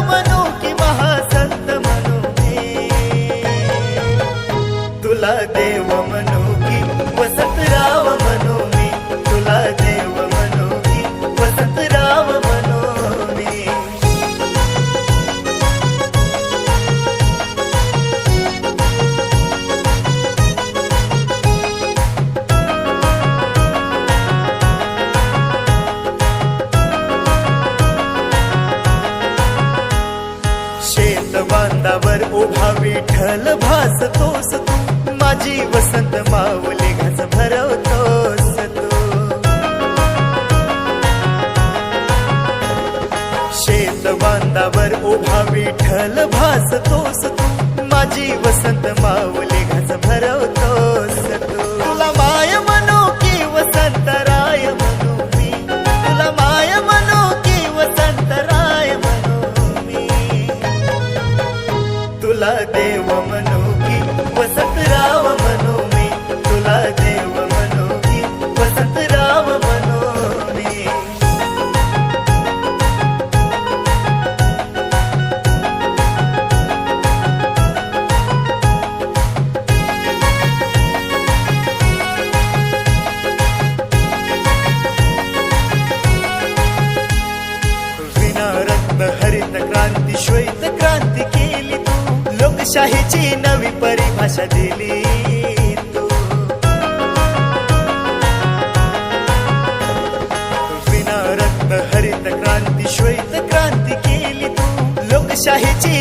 म्हणू की महासंत म्हणू तुला देव म्हणू बांधावर उभा विठ्ठल भासतोस तू. माझी वसंत माऊली घास भरवतोस तू. शेत बांधावर उभा विठ्ठल भासतोस तू. माझी वसंत माऊली घास भरव लोकशाहीची नवी परिभाषा दिली विना रत्न हरित क्रांती श्वेत क्रांती केली तू. लोकशाहीची